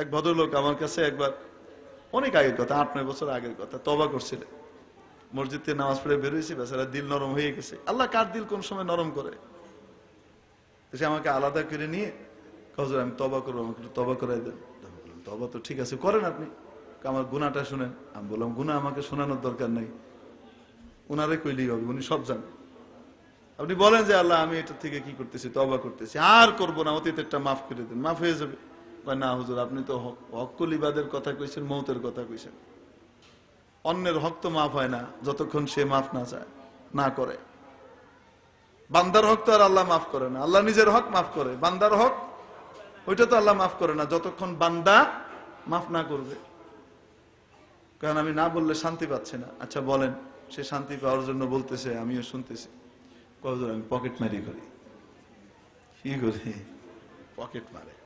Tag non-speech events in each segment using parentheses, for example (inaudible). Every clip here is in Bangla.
এক ভদ্রলোক আমার কাছে একবার অনেক আগের কথা, আট, নয় বছর আগের কথা তবা করছিলেন মসজিদ থেকে নামাজ পড়ে বেরোয়েছি বেচারা দিল নরম হয়ে গেছে। আল্লাহ কার দিল কোন সময় নরম করে? সে আমাকে আলাদা করে নিয়ে, হজর, আমি তবা করব। আমাকে তবা করাই দেন। তবা তো ঠিক আছে, করেন আপনি। আমার গুণাটা শুনেন। আমি বললাম গুণা আমাকে শোনানোর দরকার নাই। উনারে কইলেই হবে, উনি সব জানেন আপনি বলেন যে, আল্লাহ, আমি এটা থেকে কি করতেছি? তবা করতেছি। আর করব না, অতীতেরটা মাফ করে দেন। মাফ হয়ে যাবে। না, হুজুর, আপনি তো হক- হক্কুল ইবাদের কথা কইছেন, মৌতের কথা কইছেন। অন্যের হক তো মাফ হয় না, যতক্ষণ সে মাফ না চায়, না করে। বান্দার হক তো আর আল্লাহ মাফ করে না, আল্লাহ নিজের হক মাফ করে। বান্দার হক, ওইটা তো আল্লাহ মাফ করে না, যতক্ষণ বান্দা মাফ না করবে। কারণ আমি না বললে শান্তি পাচ্ছে না। আচ্ছা বলেন, সে শান্তি পাওয়ার জন্য বলতেছে, আমিও শুনতেছি। কতজন আমি পকেট মারি করি। কি করি? পকেট মারে।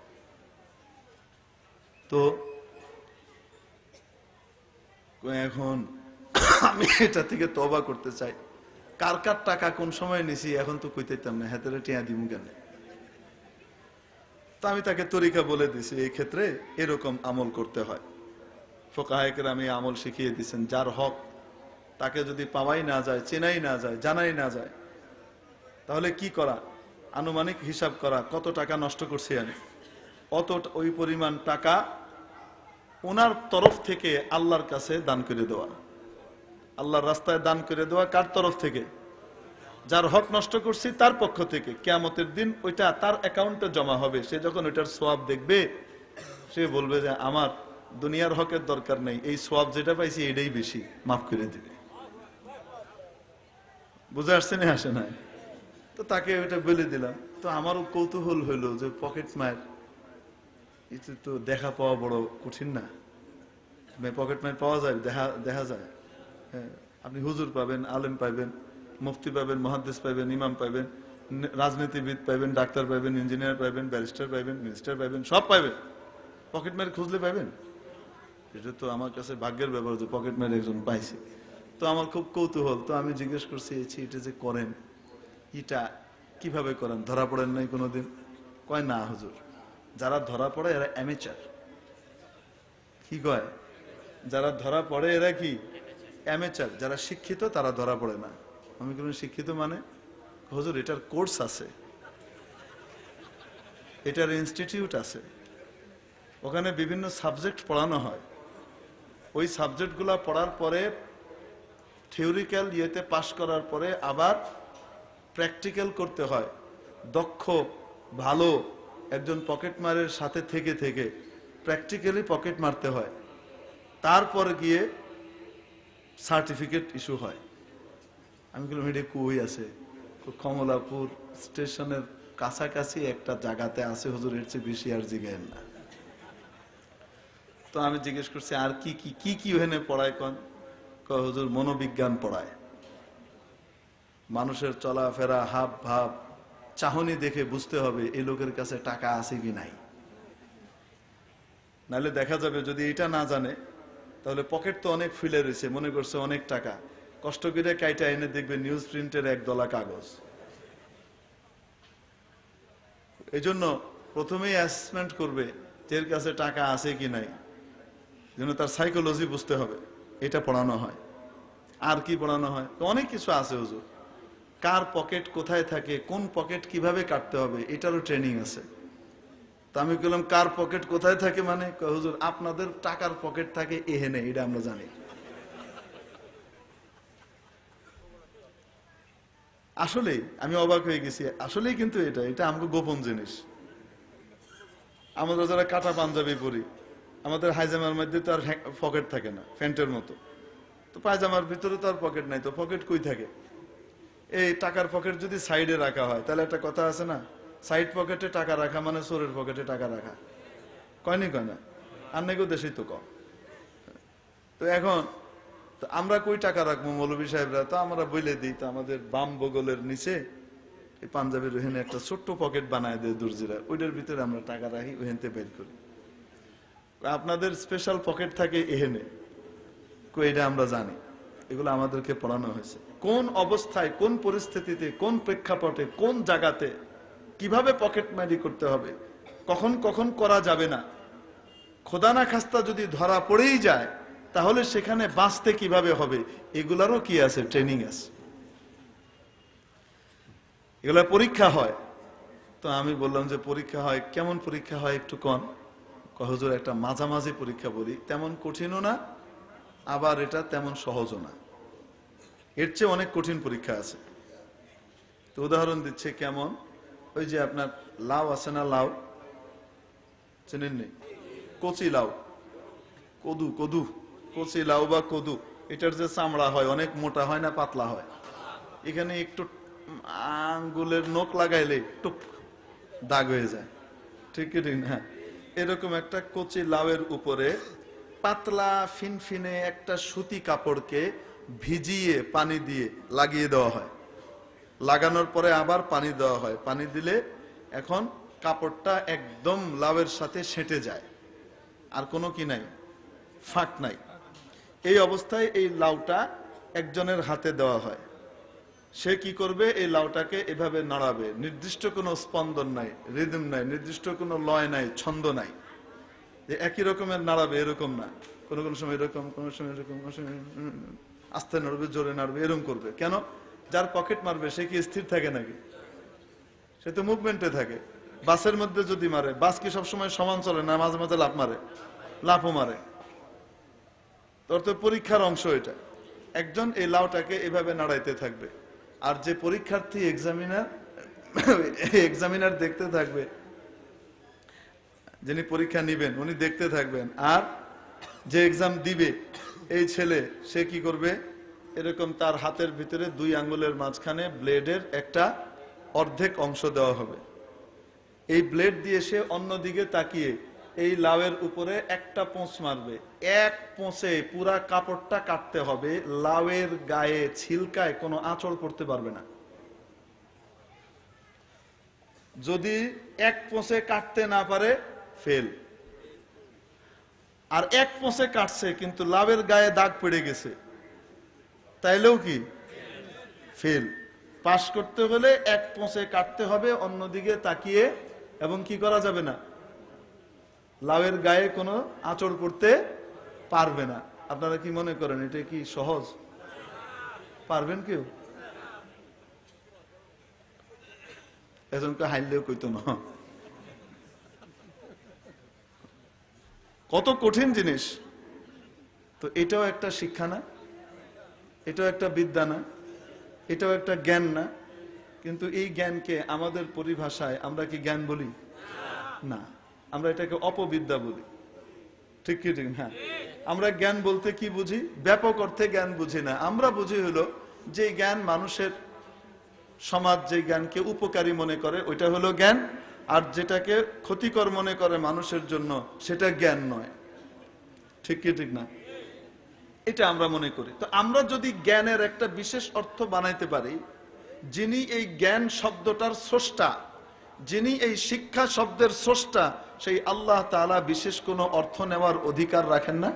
তো এখন আমি এটা থেকে তবা করতে চাই। কার কার টাকা কোন সময় নিছি, এখন তো কইতেতাম না, হাতের টিয়া দিমু কেন? তা আমি তাকে তরিকা বলে দিছি, এই ক্ষেত্রে এরকম আমল করতে হয়। ফোকাহায়কের আমি আমল শিখিয়ে দিচ্ছেন যার হক তাকে যদি পাওয়াই না যায়, চেনাই না যায়, জানাই না যায়, তাহলে কি করা? আনুমানিক হিসাব করা, কত টাকা নষ্ট করছি আমি? অত ওই পরিমাণ টাকা ওনার তরফ থেকে আল্লাহর কাছে দান করে দেওয়া। আল্লাহর রাস্তায় দান করে দেওয়া কার তরফ থেকে? যার হক নষ্ট করছি তার পক্ষ থেকে। কেয়ামতের দিন ওইটা তার অ্যাকাউন্টে জমা হবে। সে যখন ওইটার সোয়াব দেখবে, সে বলবে যে, আমার দুনিয়ার হকের দরকার নেই। এই সোয়াব যেটা পাইছি এটাই বেশি। মাফ করে দিবে। বুঝে আসছে না আসে না তো তাকে ওইটা বলে দিলাম। তো আমারও কৌতূহল হইল যে পকেট মায়ের এটা তো দেখা পাওয়া বড় কঠিন না। পকেট মায়ের পাওয়া যায় দেখা দেখা যায়। হ্যাঁ, আপনি হুজুর পাবেন আলেম পাইবেন মুফতি পাবেন মহাদ্দেশ পাইবেন ইমাম পাইবেন রাজনীতিবিদ পাইবেন ডাক্তার পাইবেন ইঞ্জিনিয়ার পাইবেন ব্যারিস্টার পাইবেন মিনিস্টার পাইবেন সব পাইবেন পকেট মায়ের খুঁজলে পাইবেন এটা তো আমার কাছে ভাগ্যের ব্যাপার যে পকেট মায়ের একজন পাইছি। তো আমার খুব কৌতূহল। তো আমি জিজ্ঞেস করছি "এছি, এটা যে করেন এটা কীভাবে করেন? ধরা পড়েন নাই কোনোদিন? কয় না হুজুর। যারা ধরা পড়ে এরা অ্যামেচার কি কয়? যারা ধরা পড়ে এরা কি? অ্যামেচার যারা শিক্ষিত তারা ধরা পড়ে না। আমি কোন শিক্ষিত মানে? হজুর, এটার কোর্স আছে। এটার ইনস্টিটিউট আছে। ওখানে বিভিন্ন সাবজেক্ট পড়ানো হয়। ওই সাবজেক্টগুলো পড়ার পরে থিওরিক্যাল ইয়েতে পাশ করার পরে আবার প্র্যাকটিক্যাল করতে হয়। দক্ষ, ভালো একজন পকেট মারের সাথে থেকে থেকে প্র্যাকটিক্যালি পকেট মারতে হয়। তারপর গিয়ে সার্টিফিকেট ইস্যু হয়। আমি বললাম, এটা কই আছে? কমলাপুর স্টেশনের কাছাকাছি একটা জায়গাতে আছে, হুজুর, এর চেয়ে বেশি আর জিগায়েন না। তো আমি জিজ্ঞেস করছি, আর কি কি কি কি ওখানে পড়ায়? কন হুজুর, মনোবিজ্ঞান পড়ায়। মানুষের চলাফেরা, হাব, ভাব চাহনি দেখে বুঝতে হবে এই লোকের কাছে টাকা আছে কি নাই। নাহলে দেখা যাবে যদি এটা না জানে, তাহলে পকেট তো অনেক ফিলে রয়েছে, মনে করছে অনেক টাকা। কষ্ট করে কাইটা এনে দেখবে নিউজ প্রিন্টের এক দলা কাগজ। এই জন্য প্রথমেই অ্যাসেসমেন্ট করবে এর কাছে টাকা আছে কি নাই, যেন তার সাইকোলজি বুঝতে হবে, এটা পড়ানো হয়। আর কি পড়ানো হয়? অনেক কিছু আছে হুজুর। কার পকেট কোথায় থাকে, কোন পকেট কীভাবে কাটতে হবে, এটারও ট্রেনিং আছে। তা আমি বললাম, কার পকেট কোথায় থাকে মানে? হুজুর, আপনাদের টাকার পকেট থাকে, এহেনে, এটা আমরা জানি। আসলেই আমি অবাক হয়ে গেছি, আসলেই কিন্তু এটা এটা আমাকে গোপন জিনিস। আমরা যারা কাটা পাঞ্জাবি পরি, আমাদের হাইজামার মধ্যে তো আর পকেট থাকে না ফ্যান্টের মতো। তো পায়জামার ভিতরে তো আর পকেট নাই, তো পকেট কই থাকে? এই টাকার পকেট যদি সাইডে রাখা হয়, তাহলে একটা কথা আছে না? সাইড পকেটে টাকা রাখা মানে চোরের পকেটে টাকা রাখা। কয়নি কয় না? আর নাকি দেশেই তো কম। তো এখন, তো আমরা কই টাকা রাখব মৌলবী সাহেবরা? তো আমরা বলে দিই, তো আমাদের বাম বগলের নিচে এই পাঞ্জাবের ওখানে একটা ছোট্ট পকেট বানায় দেয় দর্জিরা। ওইটার ভিতরে আমরা টাকা রাখি ওখানতে বের করি। আপনাদের স্পেশাল পকেট থাকে এহেনে কই, এটা আমরা জানি। এগুলো আমাদেরকে পড়ানো হয়েছে। কোন অবস্থায়, কোন পরিস্থিতিতে, কোন প্রেক্ষাপটে, কোন জায়গাতে, কীভাবে পকেট মারি করতে হবে, কখন কখন করা যাবে না খোদানা খাস্তা যদি ধরা পড়েই যায়, তাহলে সেখানে বাঁচতে কীভাবে হবে, এগুলারও কি আছে, ট্রেনিং আছে। এগুলা পরীক্ষা হয়। তো আমি বললাম যে পরীক্ষা হয়, কেমন পরীক্ষা হয় একটু কন? কহজোর একটা মাঝামাঝি পরীক্ষা বলি। তেমন কঠিনও না আবার এটা তেমন সহজও না। এর চেয়ে অনেক কঠিন পরীক্ষা আছে। তো উদাহরণ দিচ্ছে কেমন? ওই যে আপনার লাউ আছে না লাউ? চেনেন নি কচি লাউ। কদু কদু। কচি লাউ বা কদু, এটার যে চামড়া হয়, অনেক মোটা হয় না পাতলা হয়? এখানে একটু আঙ্গুলের নখ লাগাইলে টুক, দাগ হয়ে যায়। ঠিক ঠিক না? এরকম একটা কচি লাউয়ের উপরে পাতলা ফিনফিনে একটা সুতি কাপড়কে ভিজিয়ে পানি দিয়ে লাগিয়ে দেওয়া হয়। লাগানোর পরে আবার পানি দেওয়া হয়। পানি দিলে এখন কাপড়টা একদম লাভের সাথে সেঁটে যায়। আর কোনো কি নাই, ফাঁক নাই। এই অবস্থায় এই লাউটা একজনের হাতে দেওয়া হয়। সে কি করবে? এই লাউটাকে এভাবে নাড়াবে। নির্দিষ্ট কোনো স্পন্দন নাই রিদম নাই, নির্দিষ্ট কোনো লয় নাই, ছন্দ নাই। যে একই রকমের নাড়াবে, এরকম না। কোনো কোনো সময় এরকম, কোনো সময় এরকম, কোনো সময় আস্তে নাড়বে, জোরে নাড়বে এরকম করবে। কেন? যার পকেট মারবে, সে কি স্থির থাকে নাকি? সে তো মুভমেন্টে থাকে। বাসের মধ্যে যদি মারে, বাস কি সবসময় সমান চলে না মাঝে মাঝে লাভ মারে? লাফও মারে। তোর তো পরীক্ষার অংশ এটা। একজন এই লাউটাকে এভাবে নাড়াইতে থাকবে। আর যে পরীক্ষার্থী এক্সামিনার (coughs) এক্সামিনার দেখতে থাকবে যিনি পরীক্ষা নিবেন, উনি দেখতে থাকবেন। আর যে এক্সাম দিবে, এই ছেলে, সে কি করবে? এরকম তার হাতের ভিতরে দুই আঙ্গুলের মাঝখানে ব্লেডের একটা অর্ধেক অংশ দেওয়া হবে। এই ব্লেড দিয়ে সে অন্যদিকে তাকিয়ে এই লাউয়ের উপরে একটা পোঁচ মারবে। এক পোঁচে পুরা কাপড়টা কাটতে হবে। লাউয়ের গায়ে ছিলকায় কোনো আঁচড় পড়তে পারবে না। যদি এক পোঁচে কাটতে না পারে ফেল। আর এক পোঁচে কাটছে, কিন্তু লাভের গায়ে দাগ পড়ে গেছে। তাইলেও কি? ফেল। পাশ করতে হলে এক পোঁচে কাটতে হবে, অন্যদিকে তাকিয়ে, এবং কি করা যাবে না? লাভের গায়ে কোনো আঁচড় করতে পারবে না। আপনারা কি মনে করেন, এটা কি সহজ? পারবেন কেউ? এজনকে হাইলেও কইতো না। কত কঠিন জিনিস। তো এটাও একটা শিক্ষা না, এটাও একটা বিদ্যা না, এটাও একটা জ্ঞান না। কিন্তু এই জ্ঞানকে আমাদের পরিভাষায় আমরা কি জ্ঞান বলি? না, আমরা এটাকে অপবিদ্যা বলি। ঠিক কি, ঠিক হ্যাঁ। আমরা জ্ঞান বলতে কি বুঝি? ব্যাপক অর্থে জ্ঞান বুঝি না। আমরা বুঝি হলো, যে জ্ঞান মানুষের সমাজ, যে জ্ঞানকে উপকারী মনে করে, ওইটা হলো জ্ঞান। আর যেটাকে ক্ষতিকর মনে করে মানুষের জন্য, সেটা জ্ঞান নয়। ঠিক কি, ঠিক না? এটা আমরা মনে করি। তো আমরা যদি জ্ঞানের একটা বিশেষ অর্থ বানাইতে পারি, যিনি এই জ্ঞান শব্দটার স্রষ্টা, যিনি এই শিক্ষা শব্দের স্রষ্টা, সেই আল্লাহ তাআলা বিশেষ কোনো অর্থ নেওয়ার অধিকার রাখেন না?